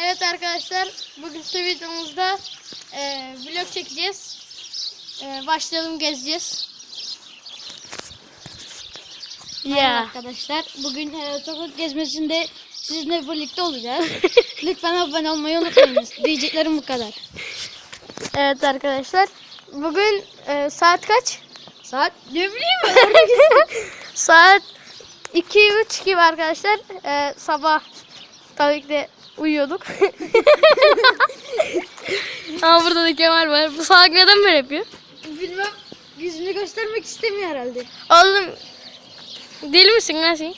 Evet arkadaşlar, bugünkü videomuzda e, vlog çekeceğiz. E, başlayalım gezeceğiz. Ya. Arkadaşlar bugün e, sokak gezmesinde sizinle birlikte olacağız. Lütfen abone olmayı unutmayınız. Diyeceklerim bu kadar. Evet arkadaşlar, bugün e, saat kaç? Saat ne bileyim Saat 2-3 gibi arkadaşlar. E, sabah tabii ki de uyuyorduk. Ama burada da Kemal var. Bu salak neden böyle yapıyor? Bilmem yüzünü göstermek istemiyor herhalde. Oğlum deli misin lan sen?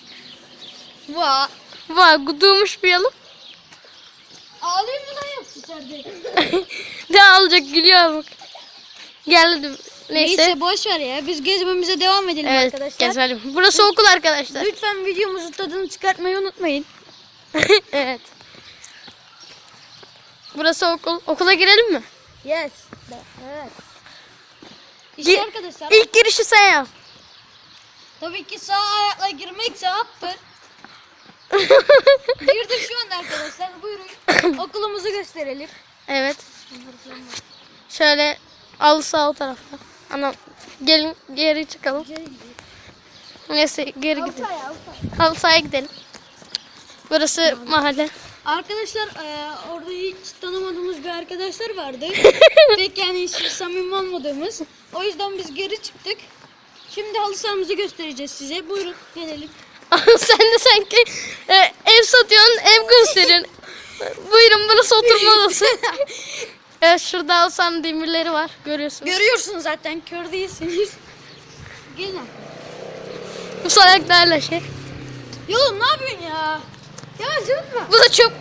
Va. Vay gudurmuş bir yalı. Ağlayayım mı lan yoksa içeride? Ne alacak gülüyor bak. Geldi. Neyse. Neyse boş ver ya. Biz gezmemize devam edelim Evet arkadaşlar. gezelim. Burası okul arkadaşlar. Lütfen videomuzun tadını çıkartmayı unutmayın. evet. Burası okul. Okula girelim mi? Yes. Evet. İşte Gi- arkadaşlar İlk girişi sen yap. tabii ki sağ ayakla girmek sevaptır. Girdim şu anda arkadaşlar. Buyurun. Okulumuzu gösterelim. evet. Şöyle al sağ tarafta. Anam gelin geri çıkalım. Neyse geri gidelim. Al sağa gidelim. Burası mahalle. Arkadaşlar e, orada hiç tanımadığımız bir arkadaşlar vardı. Pek yani hiç samimi olmadığımız. O yüzden biz geri çıktık. Şimdi halı sahamızı göstereceğiz size. Buyurun gelelim. Sen de sanki e, ev satıyorsun, ev gösteriyorsun. Buyurun burası oturma odası. evet şurada alsam demirleri var. Görüyorsunuz. Görüyorsunuz zaten kör değilsiniz. Gelin. Bu salaklarla şey. Ya oğlum ne yapıyorsun ya? Ya cıvıtma. Bu da çöp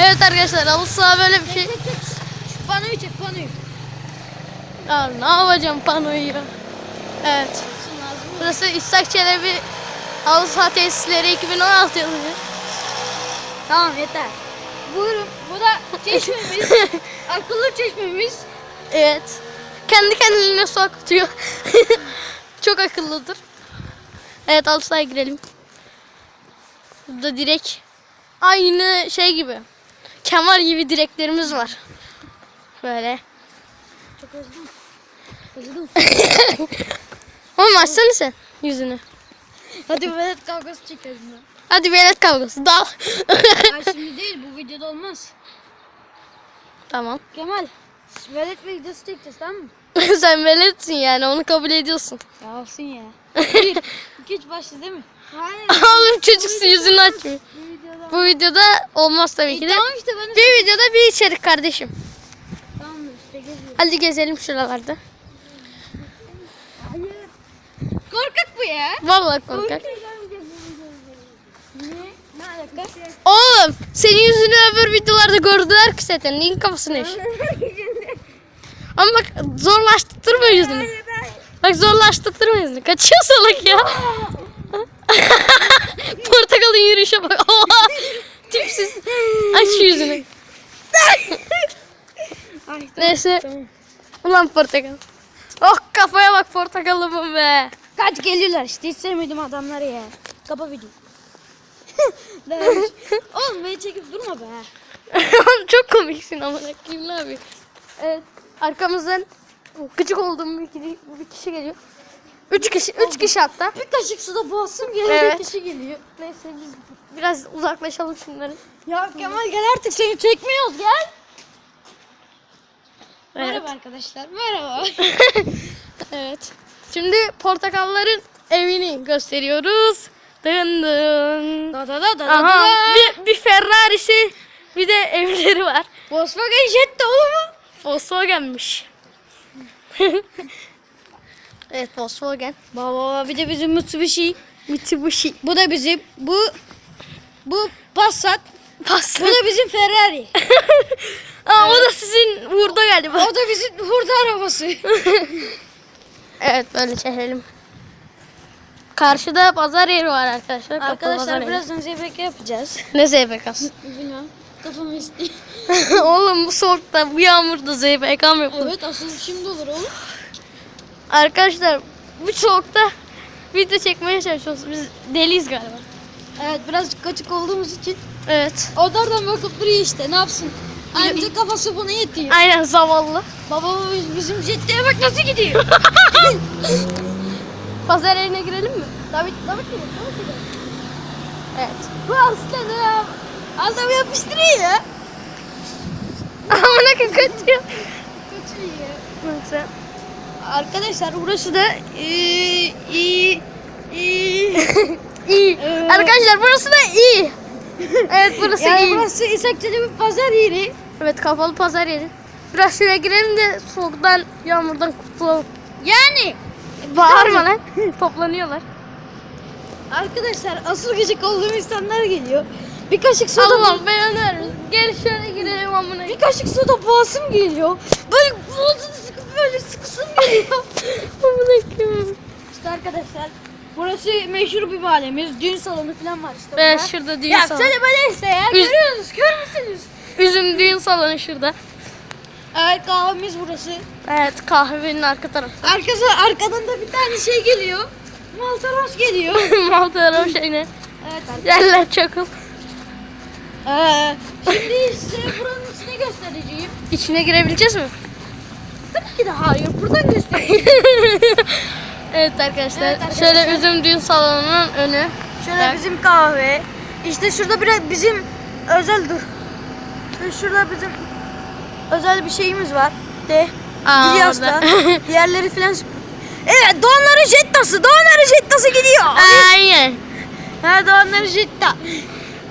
evet arkadaşlar halı saha böyle bir şey. Şu panoyu çek panoyu. Ya ne yapacağım panoyu ya. Evet. Burası İshak Çelebi halı saha tesisleri 2016 yılı. Tamam yeter. Buyurun. Bu da çeşmemiz. Akıllı çeşmemiz. Evet. Kendi kendine su akıtıyor. Çok akıllıdır. Evet halı sahaya girelim. Burada direk. Aynı şey gibi. Kemal gibi direklerimiz var. Böyle. Çok özledim. Özledim. Oğlum açsana sen yüzünü. Hadi velet kavgası çekelim ya. Hadi velet kavgası dal. Ay şimdi değil bu videoda olmaz. tamam. Kemal velet videosu çekeceğiz tamam mı? sen veletsin yani onu kabul ediyorsun. Ya olsun ya. Bir, iki, üç başladı değil mi? Hayır. Oğlum çocuksun yüzünü açmıyor. Bu videoda. Olmaz tabii ki de. tamam işte ben de. Bir videoda bir içerik kardeşim. Tamam işte geziyorum. Hadi gezelim şuralarda. Hayır. Korkak bu ya. Vallahi korkak. Ne? Ne alaka? Oğlum senin yüzünü öbür videolarda gördüler ki zaten. Neyin kafasını eş? Ama bak zorlaştırma yüzünü. Bak zorlaştırma yüzünü. Kaçıyor salak ya. Portakalın yürüyüşe bak. Oha. Tipsiz. Aç şu yüzünü. Ay, Neyse. tamam. Ulan portakal. Oh kafaya bak portakalımın be. Kaç geliyorlar işte hiç sevmedim adamları ya. Kapa video. Oğlum beni çekip durma be. Oğlum Çok komiksin ama kim ne yapıyor? Evet. Arkamızdan küçük olduğum bir kişi, bir kişi geliyor. Üç kişi, üç kişi hatta. Bir kaşık suda boğazım geliyor. Evet. Kişi geliyor. Neyse biz biraz uzaklaşalım şunları. Ya Kemal gel artık seni çekmiyoruz gel. Evet. Merhaba arkadaşlar. Merhaba. evet. Şimdi portakalların evini gösteriyoruz. Dın dın. da da da da Aha da. bir, bir Ferrari'si bir de evleri var. Volkswagen Jetta oğlum. Volkswagen'miş. evet Volkswagen. Baba bir de bizim Mitsubishi. Mitsubishi. Bu da bizim bu bu Passat. Pas. Bu da bizim Ferrari. Aa, o da sizin burada galiba. o da bizim hurda arabası. Evet böyle çekelim. Karşıda pazar yeri var arkadaşlar. Arkadaşlar yeri. birazdan ZBK yapacağız. Ne ZBK'sı? Bilmem. Kafamı istiyor. oğlum bu soğukta bu yağmurda ZBK mı yapılır? Evet asıl şimdi olur oğlum. Arkadaşlar bu soğukta video çekmeye çalışıyoruz. Biz deliyiz galiba. Evet birazcık kaçık olduğumuz için. Evet. O da oradan bakıp duruyor işte ne yapsın. Ayrıca kafası buna yetiyor. Aynen zavallı. Babamız bizim jetliğe bak nasıl gidiyor. Pazar yerine girelim mi? David, David gidiyor. Evet. Bu aslanım. Adam yapıştırıyor ya. Amına kaçıyor. Kaçıyor. Neyse. Arkadaşlar burası da iyi iyi iyi. İyi. Evet. Arkadaşlar burası da iyi. Evet burası yani iyi. burası İshakçı'da bir pazar yeri. Evet kapalı pazar yeri. Biraz şuraya girelim de soğuktan yağmurdan kurtulalım. Yani Bağırma lan. Toplanıyorlar. arkadaşlar asıl gıcık olduğum insanlar geliyor. Bir kaşık soda Allah'ım ben önerim. Gel şöyle girelim amına. bir kaşık soda boğazım geliyor. Böyle boğazını sıkıp böyle sıkısım geliyor. Amına koyayım. işte arkadaşlar burası meşhur bir mahallemiz. Düğün salonu falan var işte. Evet burada. şurada düğün Ya salonu. söyle böyle işte ya. Üz- Görüyorsunuz, kör müsünüz? Üzüm düğün salonu şurada. Evet kahvemiz burası. Evet kahvenin arka tarafı. Arkası, arkadan da bir tane şey geliyor. Maltaros geliyor. Maltara şeyine. evet Yerler çakıl. Ee, şimdi size buranın içine göstereceğim. İçine girebileceğiz mi? Tabii ki de hayır. Buradan göstereyim. evet arkadaşlar. Evet arkadaşlar. Şöyle üzüm düğün salonunun önü. Şöyle Evet. bizim kahve. İşte şurada bir bizim özel dur. Şurada bizim özel bir şeyimiz var. De. Gidiyoruz da. Diğerleri filan. Evet Doğanların jettası. Doğanların jettası gidiyor. Aynen. Ha Doğanların jetta.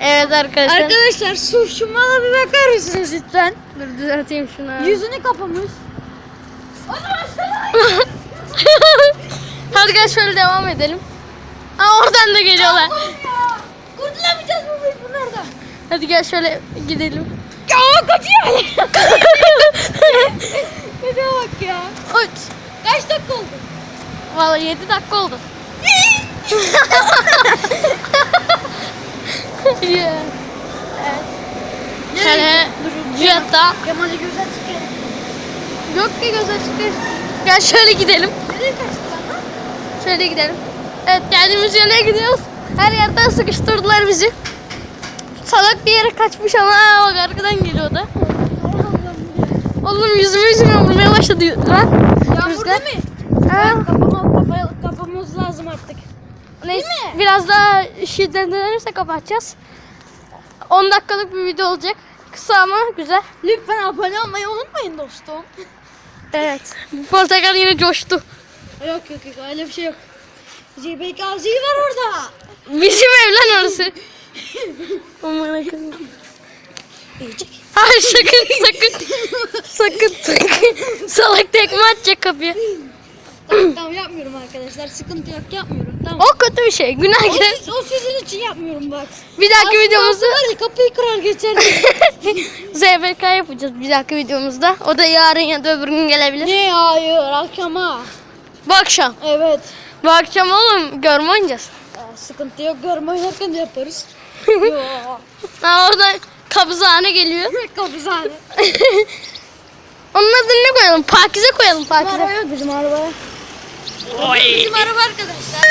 Evet arkadaşlar. Arkadaşlar şu bir bakar mısınız lütfen? Dur düzelteyim şunu. Yüzünü kapamış. Hadi gel şöyle devam edelim. Aa oradan da geliyorlar. ya. Kurtulamayacağız mı biz bunlardan? Hadi gel şöyle gidelim. Ya kaçıyor. Şuraya bak ya. Uç. Kaç dakika oldu? Vallahi 7 dakika oldu. Şöyle Jetta. Kemal'i güzel çıkıyor. Yok ki göz açık değil. Gel şöyle gidelim. Şöyle gidelim. Evet geldiğimiz yere gidiyoruz. Her yerden sıkıştırdılar bizi. Salak bir yere kaçmış ama aa, bak arkadan geliyor o da. Oğlum yüzüme yüzüme vurmaya başladı lan. Yağmurda mı? Ha. Kapama, kapa, kapamamız lazım artık. Neyse biraz daha şiddetlenirse kapatacağız. 10 dakikalık bir video olacak. Kısa ama güzel. Lütfen abone olmayı unutmayın dostum. Evet. Portakal yine coştu. Yok yok yok öyle bir şey yok. JBKZ var orada. Bizim ev lan orası. Aman akıllı. Yiyecek. Hayır sakın sakın. sakın sakın. Salak tekme atacak kapıya. Tamam, tamam yapmıyorum arkadaşlar. Sıkıntı yok yapmıyorum. Tamam. O kötü bir şey. Günah O, siz- o sizin için yapmıyorum bak. Bir dahaki Aslında videomuzda var ya kapıyı kırar geçer. ZBK yapacağız bir dahaki videomuzda. O da yarın ya da öbür gün gelebilir. ne hayır akşama. Bu akşam. Evet. Bu akşam oğlum görme oynayacağız. Aa, sıkıntı yok görme oynarken de yaparız. Yo. Ha, orada kabızhane geliyor. Kapızhane. Onun adını ne koyalım? Pakize koyalım Pakize. Yok bizim arabaya. Oy. Bizim araba arkadaşlar.